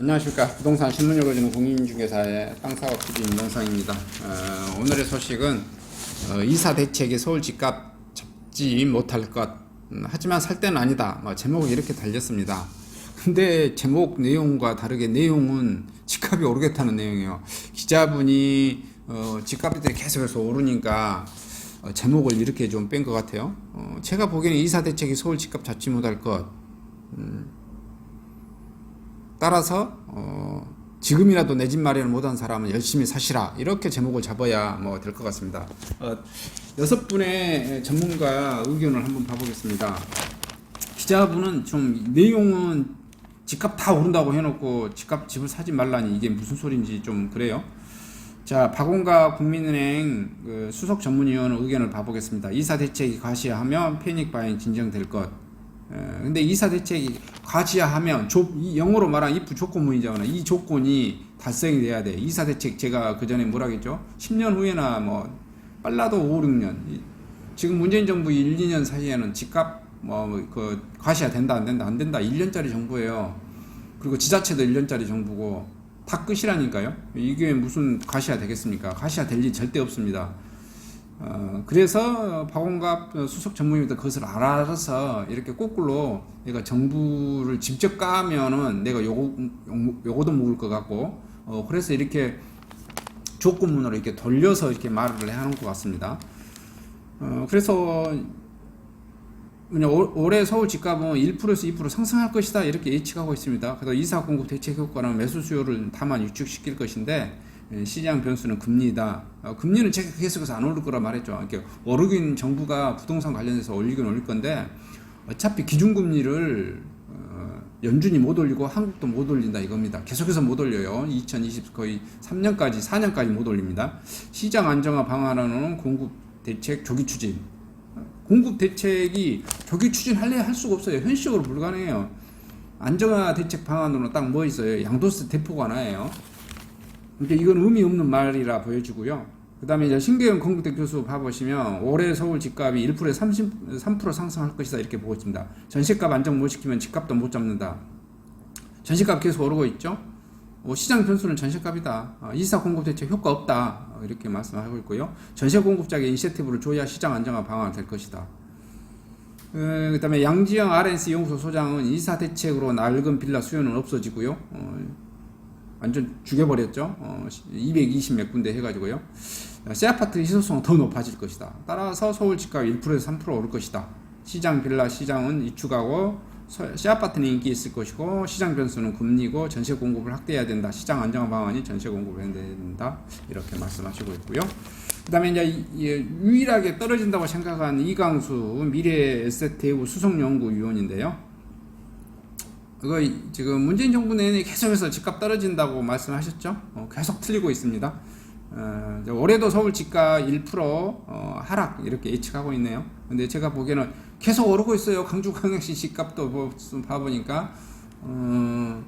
안녕하십니까. 부동산 신문 읽어주는 공인중개사의 땅사업 PD 임동상입니다. 어, 오늘의 소식은 어, 이사 대책이 서울 집값 잡지 못할 것. 음, 하지만 살 때는 아니다. 뭐 제목을 이렇게 달렸습니다. 근데 제목 내용과 다르게 내용은 집값이 오르겠다는 내용이에요. 기자분이 어, 집값이 계속해서 오르니까 어, 제목을 이렇게 좀 뺀 것 같아요. 어, 제가 보기에는 이사 대책이 서울 집값 잡지 못할 것 따라서 어, 지금이라도 내 집 마련을 못한 사람은 열심히 사시라 이렇게 제목을 잡아야 뭐 될 것 같습니다. 어, 여섯 분의 전문가 의견을 한번 봐보겠습니다. 기자분은 좀 내용은 집값 다 오른다고 해놓고 집값 집을 사지 말라니 이게 무슨 소리인지 좀 그래요. 자, 박원가 국민은행 그 수석 전문위원 의견을 봐보겠습니다. 이사 대책이 과시하면 패닉 바잉 진정될 것. 에, 근데 이사 대책이 이 영어로 말하면 if 조건문이잖아. 이 조건이 달성이 돼야 돼. 이사 대책 제가 그 전에 뭐라 했죠? 10년 후에나 뭐 빨라도 5, 6년. 이- 지금 문재인 정부 1, 2년 사이에는 집값 뭐그 과시가 된다 안 된다 안 된다 1년짜리 정부예요. 그리고 지자체도 1년짜리 정부고 다 끝이라니까요. 이게 무슨 과시가 되겠습니까? 과시가 될일 절대 없습니다. 어, 그래서 박원갑 수석 전문위원도 그것을 알아서 이렇게 거꾸로 내가 정부를 직접 까면은 내가 요거, 요- 요거도 먹을 것 같고 어, 그래서 이렇게 조건문으로 이렇게 돌려서 이렇게 말을 하는 것 같습니다. 어, 그래서 올해 서울 집값은 1%에서 2% 상승할 것이다 이렇게 예측하고 있습니다. 그래서 이사 공급 대책 효과는 매수 수요를 다만 유축시킬 것인데 예, 시장 변수는 금리다. 어, 금리는 제가 계속해서 안 오를 거라 말했죠. 이렇게 오르긴 정부가 부동산 관련해서 올리긴 올릴 건데 어차피 기준금리를 어, 연준이 못 올리고 한국도 못 올린다 이겁니다. 계속해서 못 올려요. 2020 거의 3년까지 4년까지 못 올립니다. 시장 안정화 방안으로는 공급 대책 조기 추진. 공급 대책이 조기 추진할래 할 수가 없어요. 현실적으로 불가능해요. 안정화 대책 방안으로 딱 뭐 있어요? 양도세 대폭 완화예요. 근데 이건 의미 없는 말이라 보여지고요. 그 다음에 이제 신계영 건국대 교수 봐보시면 올해 서울 집값이 1%에 33% 상승할 것이다 이렇게 보고 있습니다. 전세값 안정 못 시키면 집값도 못 잡는다. 전세값 계속 오르고 있죠. 어, 시장 변수는 전세값이다. 어, 이사 공급 대책 효과 없다. 어, 이렇게 말씀하고 있고요. 전세 공급자에게 인센티브를 줘야 시장 안정화 방안 될 것이다. 어, 그다음에 양지영 RNC 연구소 소장은 이사 대책으로 낡은 빌라 수요는 없어지고요. 어, 완전 죽여버렸죠. 어, 220몇 군데 해가지고요. 새 아파트 희소성은 더 높아질 것이다. 따라서 서울 집값 1%에서 3% 오를 것이다. 시장 빌라 시장은 이축하고 서- 새 아파트는 인기 있을 것이고 시장 변수는 금리고 전세 공급을 확대해야 된다. 시장 안정화 방안이 전세 공급을 해야 된다. 이렇게 말씀하시고 있고요. 그다음에 이제 유일하게 떨어진다고 생각한 이강수 미래 에셋 대우 수석 연구위원인데요. 그거 이- 지금 문재인 정부 내내 계속해서 집값 떨어진다고 말씀하셨죠? 어, 계속 틀리고 있습니다. 어, 올해도 서울 집값 1% 어, 하락 이렇게 예측하고 있네요. 근데 제가 보기에는 계속 오르고 있어요. 강주광역시 집값도 봐보니까 어,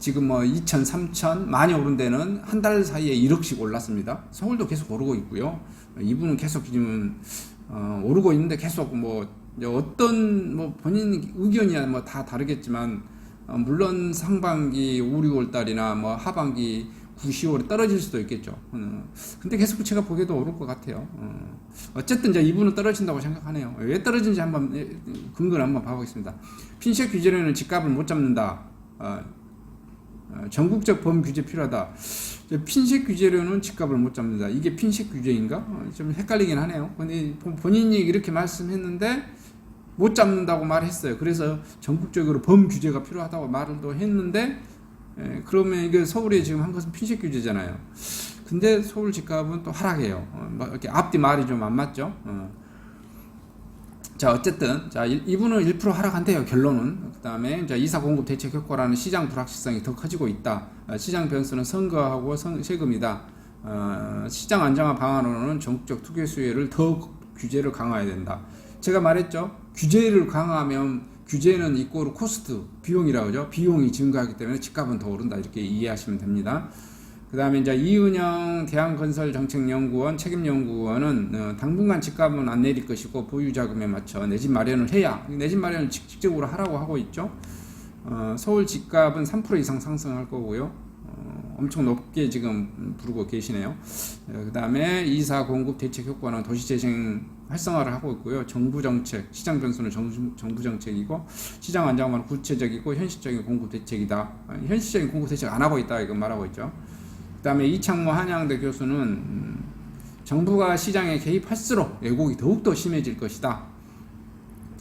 지금 뭐 2천, 3천 많이 오른 데는 한 달 사이에 1억씩 올랐습니다. 서울도 계속 오르고 있고요. 이분은 계속 지금 어, 오르고 있는데 계속 뭐 어떤 뭐 본인 의견이야 뭐 다 다르겠지만 어, 물론 상반기 5, 6월 달이나 뭐 하반기 9, 10월에 떨어질 수도 있겠죠. 어, 근데 계속 제가 보기에도 오를 것 같아요. 어, 어쨌든 이제 이분은 떨어진다고 생각하네요. 왜 떨어진지 한번 예, 근거를 한번 봐보겠습니다. 핀셋 규제로는 집값을 못 잡는다. 어, 어, 전국적 범 규제 필요하다. 저 핀셋 규제로는 집값을 못 잡는다. 이게 핀셋 규제인가? 어, 좀 헷갈리긴 하네요. 근데 본- 본인이 이렇게 말씀했는데 못 잡는다고 말했어요. 그래서 전국적으로 범 규제가 필요하다고 말을 또 했는데 에, 그러면 이게 서울에 지금 한 것은 핀셋 규제잖아요. 근데 서울 집값은 또 하락해요. 어, 뭐 이렇게 앞뒤 말이 좀 안 맞죠. 어. 자 어쨌든 자 이- 이분은 1% 하락한대요 결론은 그 다음에 이제 이사 공급 대책 효과라는 시장 불확실성이 더 커지고 있다 어, 시장 변수는 선거하고 선- 세금이다 어, 시장 안정화 방안으로는 전국적 투기 수요를 더 규제를 강화해야 된다 제가 말했죠 규제를 강화하면 규제는 이꼬르 코스트 비용이라고 하죠 비용이 증가하기 때문에 집값은 더 오른다 이렇게 이해하시면 됩니다 그 다음에 이제 이은영 대한건설정책연구원 책임연구원은 어, 당분간 집값은 안 내릴 것이고 보유자금에 맞춰 내 집 마련을 해야 내 집 마련을 직- 직접으로 하라고 하고 있죠. 어, 서울 집값은 3% 이상 상승할 거고요. 어, 엄청 높게 지금 부르고 계시네요. 어, 그 다음에 이사 공급 대책 효과는 도시재생 활성화를 하고 있고요. 정부 정책, 시장 변수는 정, 정부 정책이고 시장 안정화는 구체적이고 현실적인 공급 대책이다. 어, 현실적인 공급 대책 안 하고 있다 이건 말하고 있죠. 그 다음에 이창모 한양대 교수는 음, 정부가 시장에 개입할수록 왜곡이 더욱더 심해질 것이다.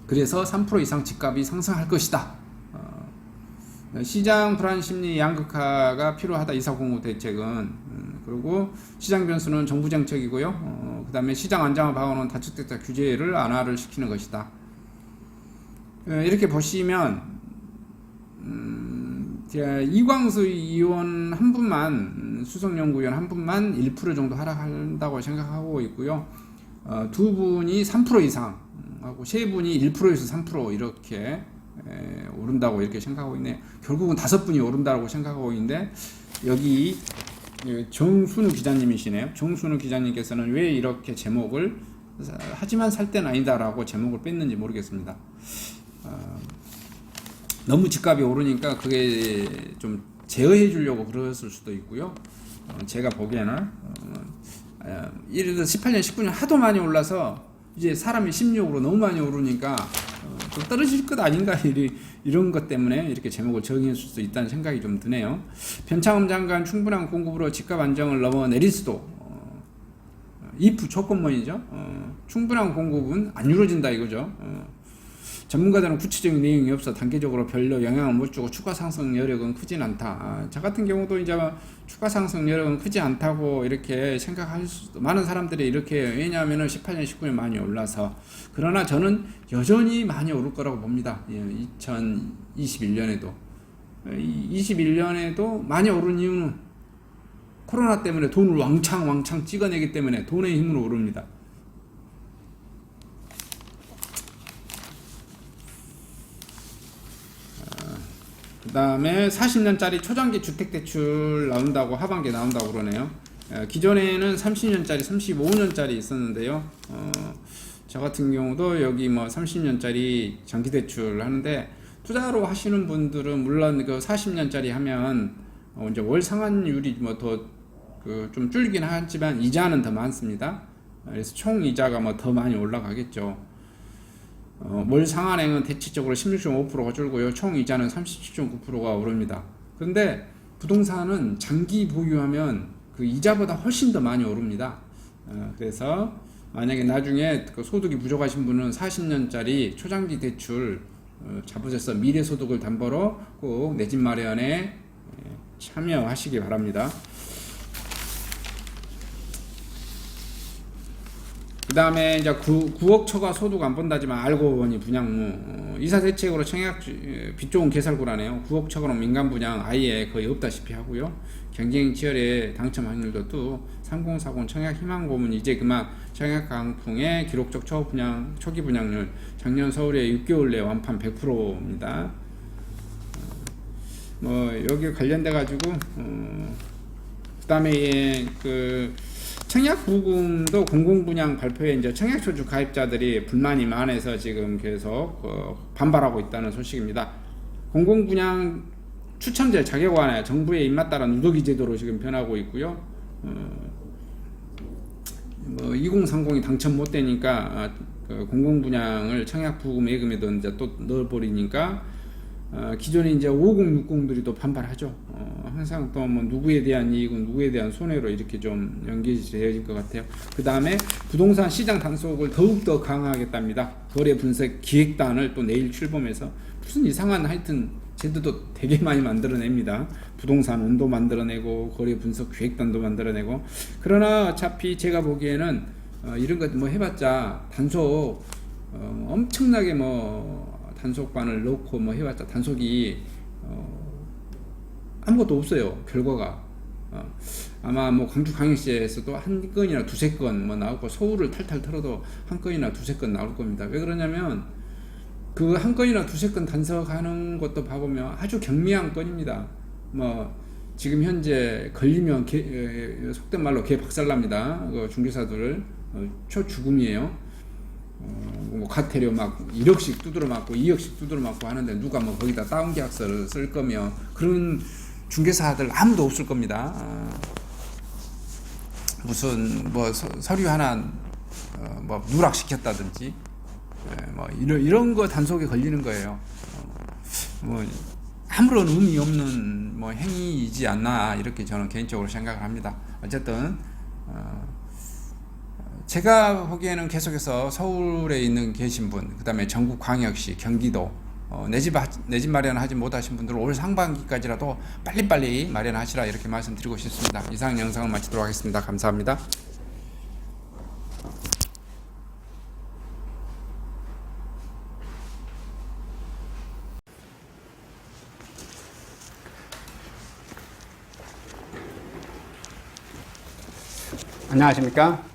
그래서 3% 이상 집값이 상승할 것이다. 어, 시장 불안 심리 양극화가 필요하다. 이사 공급 대책은 음, 그리고 시장 변수는 정부 정책이고요. 어, 그다음에 시장 안정화 방안은 다주택자 규제를 완화를 시키는 것이다. 어, 이렇게 보시면 음, 이광수 의원 한 분만 음, 수석연구위원 한 분만 1% 정도 하락한다고 생각하고 있고요. 어, 두 분이 3% 이상 하고 세 분이 1%에서 3% 이렇게 에, 오른다고 이렇게 생각하고 있네요. 결국은 다섯 분이 오른다고 생각하고 있는데 여기 예, 정순우 기자님이시네요. 정순우 기자님께서는 왜 이렇게 제목을 하지만 살 때는 아니다라고 제목을 뺐는지 모르겠습니다. 어, 너무 집값이 오르니까 그게 좀 제어해 주려고 그랬을 수도 있고요. 어, 제가 보기에는 어, 어, 예를 들어 18년, 19년 하도 많이 올라서 이제 사람의 심리적으로 너무 많이 오르니까 어, 좀 떨어질 것 아닌가 이리, 이런 것 때문에 이렇게 제목을 정했을 수 있다는 생각이 좀 드네요. 변창흠 장관 충분한 공급으로 집값 안정을 넘어 내릴 수도 어, if 조건문이죠. 어, 충분한 공급은 안 이루어진다 이거죠. 어, 전문가들은 구체적인 내용이 없어 단계적으로 별로 영향을 못 주고 추가 상승 여력은 크진 않다. 아, 저 같은 경우도 이제 추가 상승 여력은 크지 않다고 이렇게 생각할 수도 많은 사람들이 이렇게 왜냐하면은 18년, 19년 많이 올라서 그러나 저는 여전히 많이 오를 거라고 봅니다. 예, 2021년에도 21년에도 많이 오른 이유는 코로나 때문에 돈을 왕창 왕창 찍어내기 때문에 돈의 힘으로 오릅니다. 다음에 40년짜리 초장기 주택대출 나온다고 하반기에 나온다고 그러네요. 에, 기존에는 30년짜리, 35년짜리 있었는데요. 어, 저 같은 경우도 여기 뭐 30년짜리 장기대출 하는데 투자로 하시는 분들은 물론 그 40년짜리 하면 어, 이제 월 상환율이 뭐더그좀 줄긴 하지만 이자는 더 많습니다. 그래서 총 이자가 뭐 더 많이 올라가겠죠. 어, 월 상한액은 대체적으로 16.5%가 줄고요. 총 이자는 37.9%가 오릅니다. 그런데 부동산은 장기 보유하면 그 이자보다 훨씬 더 많이 오릅니다. 어, 그래서 만약에 나중에 그 소득이 부족하신 분은 40년짜리 초장기 대출 어, 잡으셔서 미래 소득을 담보로 꼭 내 집 마련에 예, 참여하시기 바랍니다. 다음에 이제 9, 9억 초과 소득 안 본다지만 알고 보니 분양무 어, 이사 대책으로 청약 빚 좋은 개살구라네요. 9억 초과는 민간 분양 아예 거의 없다시피 하고요. 경쟁 치열의 당첨 확률도 또 3040 청약 희망 고문 이제 그만 청약 강풍의 기록적 초 분양 초기 분양률 작년 서울에 6개월 내 완판 100%입니다. 뭐 여기 관련돼 가지고 어, 그다음에 그 청약 부금도 공공분양 발표에 이제 청약초주 가입자들이 불만이 많아서 지금 계속 어, 반발하고 있다는 소식입니다. 공공분양 추첨제 자격 완화 정부의 입맛 따라 누더기 제도로 지금 변하고 있고요. 어, 뭐 2030이 당첨 못 되니까 아, 그 공공분양을 청약 부금 예금에도 이제 또 넣어버리니까 어, 기존에 이제 5060들이 또 반발하죠. 어, 항상 또 뭐 누구에 대한 이익은 누구에 대한 손해로 이렇게 좀 연계되어질 것 같아요. 그 다음에 부동산 시장 단속을 더욱더 강화하겠답니다. 거래 분석 기획단을 또 내일 출범해서 무슨 이상한 하여튼 제도도 되게 많이 만들어냅니다. 부동산 운도 만들어내고 거래 분석 기획단도 만들어내고 그러나 어차피 제가 보기에는 어, 이런 것 뭐 해봤자 단속 어, 엄청나게 뭐 단속반을 넣고 뭐 해봤자 단속이 어, 아무것도 없어요 결과가. 어, 아마 뭐 광주 강역시에서도 한 건이나 두세 건 뭐 나오고 서울을 탈탈 털어도 한 건이나 두세 건 나올 겁니다. 왜 그러냐면 그 한 건이나 두세 건 단속하는 것도 봐보면 아주 경미한 건입니다. 뭐 지금 현재 걸리면 개, 에, 속된 말로 개 박살납니다. 그 중개사들을. 어, 초 죽음이에요 어, 뭐 카테리오 막 1억씩 두드려 맞고 2억씩 두드려 맞고 하는데 누가 뭐 거기다 다운 계약서를 쓸 거면 그런 중개사들 아무도 없을 겁니다. 아, 무슨 뭐 서, 서류 하나 어, 뭐 누락시켰다든지 예, 뭐 이런 이런 거 단속에 걸리는 거예요. 어, 뭐 아무런 의미 없는 뭐 행위이지 않나 이렇게 저는 개인적으로 생각을 합니다. 어쨌든 어, 제가 보기에는 계속해서 서울에 있는 계신 분, 그 다음에 전국 광역시, 경기도 어, 내 집 내 집 마련하지 못하신 분들은 올 상반기까지라도 빨리빨리 마련하시라 이렇게 말씀드리고 싶습니다. 이상 영상을 마치도록 하겠습니다. 감사합니다. 안녕하십니까?